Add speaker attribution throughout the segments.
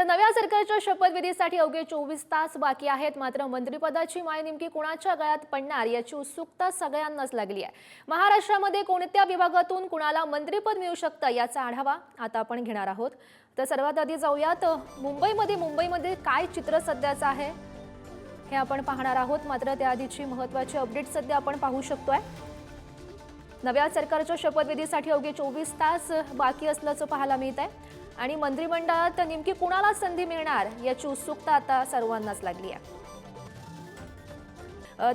Speaker 1: तर नव्या सरकारच्या शपथविधीसाठी अवघे चोवीस तास बाकी आहेत. मात्र मंत्रिपदाची माय नेमकी कुणाच्या गळ्यात पडणार याची उत्सुकता सगळ्यांनाच लागली आहे. महाराष्ट्रामध्ये कोणत्या विभागातून कुणाला मंत्रिपद मिळू शकतं याचा आढावा आता आपण घेणार आहोत. तर सर्वात आधी जाऊयात. मुंबईमध्ये मुंबईमध्ये काय चित्र सध्याचं आहे? हे आपण पाहणार आहोत. मात्र त्याआधीची महत्त्वाची अपडेट सध्या आपण पाहू शकतोय. नव्या सरकारच्या शपथविधीसाठी अवघे चोवीस तास बाकी असल्याचं पाहायला मिळत आहे आणि मंत्रिमंडळात नेमकी कुणाला संधी मिळणार याची उत्सुकता आता सर्वांनाच लागली आहे.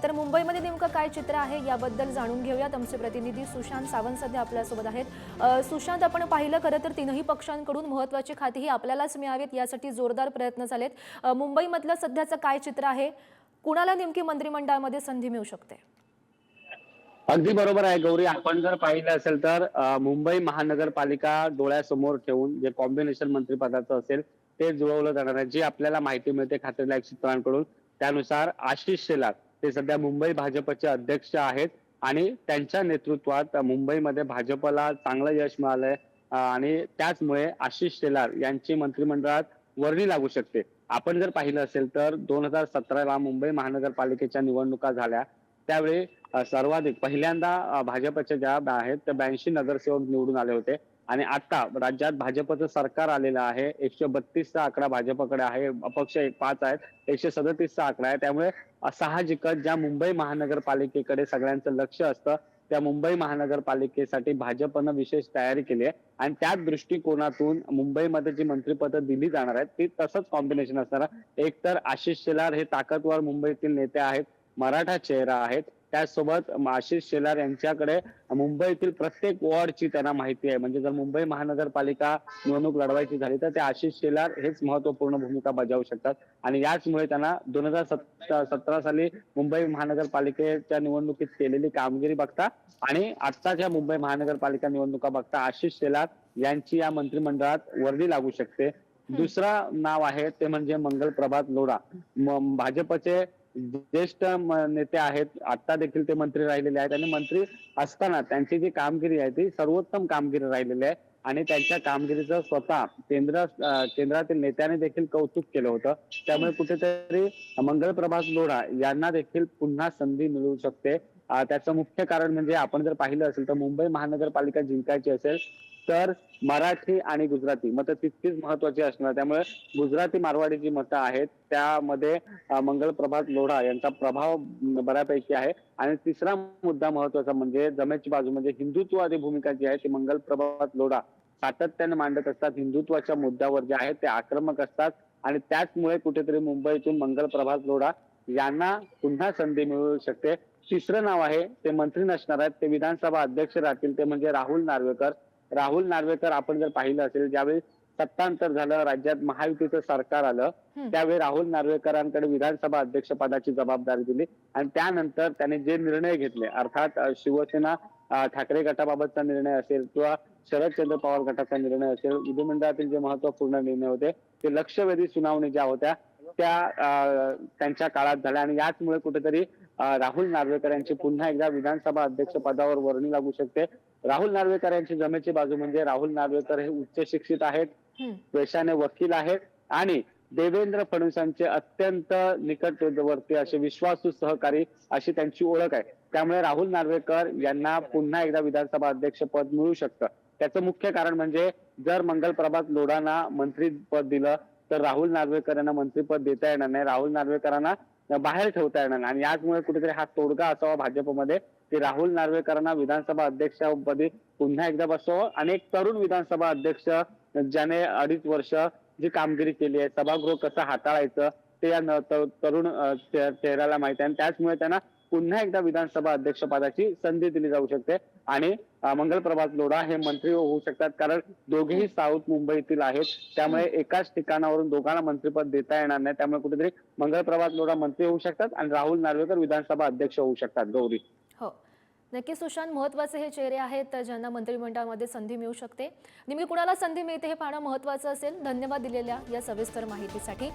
Speaker 1: तर मुंबईमध्ये नेमकं काय चित्र आहे याबद्दल जाणून घेऊयात. आमचे प्रतिनिधी सुशांत सावंत सध्या आपल्यासोबत आहेत. सुशांत आपण पाहिलं खरं तर तीनही पक्षांकडून महत्त्वाची खातीही आपल्यालाच मिळावीत यासाठी जोरदार प्रयत्न झालेत. मुंबईमधलं सध्याचं काय चित्र आहे? कुणाला नेमकी मंत्रिमंडळामध्ये संधी मिळू शकते?
Speaker 2: अगदी बरोबर आहे गौरी. आपण जर पाहिलं असेल तर अ, मुंबई महानगरपालिका डोळ्यासमोर ठेवून जे कॉम्बिनेशन मंत्रिपदाचं असेल ते जुळवलं जाणार आहे. जी आपल्याला माहिती मिळते खात्रीलायक सूत्रांकडून त्यानुसार आशिष शेलार ते सध्या मुंबई भाजपचे अध्यक्ष आहेत आणि त्यांच्या नेतृत्वात मुंबईमध्ये भाजपला चांगलं यश मिळालंय. अ, आणि त्याचमुळे आशिष शेलार यांची मंत्रिमंडळात वर्णी लागू शकते. आपण जर पाहिलं असेल तर दोन हजार सतराला मुंबई महानगरपालिकेच्या निवडणुका झाल्या. त्यावेळी सर्वाधिक. पहिल्यांदा भाजपच्या ज्या आहेत त्या ब्याऐंशी नगरसेवक निवडून आले होते. आणि आता राज्यात भाजपचं सरकार आलेलं आहे. एकशे बत्तीसचा आकडा भाजपकडे आहे. अपक्ष एक पाच आहेत. एकशे सदतीसचा आकडा आहे. त्यामुळे साहजिकच ज्या मुंबई महानगरपालिकेकडे सगळ्यांचं लक्ष असतं त्या मुंबई महानगरपालिकेसाठी भाजपनं विशेष तयारी केली आहे. आणि त्या दृष्टिकोनातून मुंबईमध्ये जी मंत्रिपदं दिली जाणार आहेत ती तसंच कॉम्बिनेशन असणार. एक तर आशिष शेलार हे ताकदवर मुंबईतील नेते आहेत. मराठा चेहरा आहेत. त्याचसोबत आशिष शेलार यांच्याकडे मुंबईतील प्रत्येक वॉर्डची त्यांना माहिती आहे. म्हणजे जर मुंबई महानगरपालिका निवडणूक लढवायची झाली तर ते आशिष शेलार हेच महत्त्वपूर्ण भूमिका बजावू शकतात. आणि याचमुळे त्यांना दोन हजार सतरा साली मुंबई महानगरपालिकेच्या निवडणुकीत केलेली कामगिरी बघता आणि आत्ताच्या मुंबई महानगरपालिका निवडणुका बघता आशिष शेलार यांची या मंत्रिमंडळात वर्दी लागू शकते. दुसरा नाव आहे ते म्हणजे मंगल प्रभात लोढा. भाजपचे ज्येष्ठ नेते आहेत आता देखील ते मंत्री राहिलेले आहेत आणि मंत्री असताना त्यांची जी कामगिरी आहे ती सर्वोत्तम कामगिरी राहिलेली आहे आणि त्यांच्या कामगिरीचं स्वतः केंद्र केंद्रातील नेत्याने देखील कौतुक केलं होतं. त्यामुळे कुठेतरी मंगल प्रभात लोढा यांना देखील पुन्हा संधी मिळू शकते. त्याचं मुख्य कारण म्हणजे आपण जर पाहिलं असेल तर मुंबई महानगरपालिका जिंकायची असेल तर मराठी आणि गुजराती. मतं तितकीच महत्वाची असणार. त्यामुळे गुजराती मारवाडी जी मतं आहेत त्यामध्ये अं, मंगल प्रभात लोढा यांचा प्रभाव बऱ्यापैकी आहे. आणि तिसरा मुद्दा महत्त्वाचा म्हणजे जमेची बाजू म्हणजे हिंदुत्ववादी भूमिका जी आहे ती मंगल प्रभात लोढा. सातत्याने मांडत असतात हिंदुत्वाच्या मुद्द्यावर जे आहेत ते आक्रमक असतात. आणि त्याचमुळे कुठेतरी मुंबईतून मंगल प्रभात लोढा यांना पुन्हा संधी मिळू शकते. तिसरं नाव आहे ते मंत्री नसणार आहेत. ते विधानसभा अध्यक्ष राहतील ते म्हणजे राहुल नार्वेकर. राहुल नार्वेकर आपण जर पाहिलं असेल ज्यावेळी सत्तांतर झालं राज्यात महायुतीचं सरकार आलं. त्यावेळी राहुल नार्वेकरांकडे विधानसभा अध्यक्ष पदाची जबाबदारी दिली आणि त्यानंतर त्यांनी जे निर्णय घेतले अर्थात शिवसेना ठाकरे गटाबाबतचा निर्णय असेल किंवा शरदचंद्र पवार गटाचा निर्णय असेल विधिमंडळातील जे महत्त्वपूर्ण निर्णय होते ते लक्षवेधी सुनावणी ज्या होत्या त्या त्यांच्या काळात झाल्या आणि याचमुळे कुठेतरी राहुल नार्वेकर यांची पुन्हा एकदा विधानसभा अध्यक्ष पदावर वर्णी लागू शकते राहुल नार्वेकर यांची जमेची बाजू म्हणजे राहुल नार्वेकर हे उच्च शिक्षित आहेत. पेशाने वकील आहेत आणि देवेंद्र फडणवीसांचे अत्यंत निकटवर्ती असे विश्वासू सहकारी अशी त्यांची ओळख आहे. त्यामुळे राहुल नार्वेकर यांना पुन्हा एकदा विधानसभा अध्यक्ष पद मिळू शकतं. त्याचं मुख्य कारण म्हणजे जर मंगल प्रभात लोढांना मंत्रीपद दिलं तर राहुल नार्वेकर यांना मंत्रीपद देता येणार नाही. राहुल नार्वेकरांना बाहेर ठेवता येणार नाही. आणि याचमुळे कुठेतरी हा तोडगा असावा भाजपमध्ये. की राहुल नार्वेकरांना विधानसभा अध्यक्षपदी पुन्हा एकदा बसव. आणि एक तरुण विधानसभा अध्यक्ष ज्याने अडीच वर्ष जी कामगिरी केली आहे सभागृह कसं हाताळायचं ते या तरुण चेहऱ्याला माहिती आहे. आणि त्याचमुळे त्यांना पुन्हा एकदा विधानसभा अध्यक्षपदाची संधी दिली जाऊ शकते. आणि मंगल प्रभात लोढा हे मंत्री होऊ शकतात कारण दोघेही साऊथ मुंबईतील आहेत. त्यामुळे एकाच ठिकाणावरून दोघांना मंत्रीपद देता येणार नाही. त्यामुळे कुठेतरी मंगल प्रभात लोढा मंत्री होऊ शकतात आणि राहुल नार्वेकर विधानसभा अध्यक्ष होऊ शकतात. गौरी.
Speaker 1: हो. नक्की सुशांत महत्त्वाचे हे चेहरे आहेत ज्यांना मंत्रिमंडळामध्ये संधी मिळू शकते. नेमकी कुणाला संधी मिळते हे पाहणं महत्वाचं असेल. धन्यवाद दिलेल्या या सविस्तर माहितीसाठी.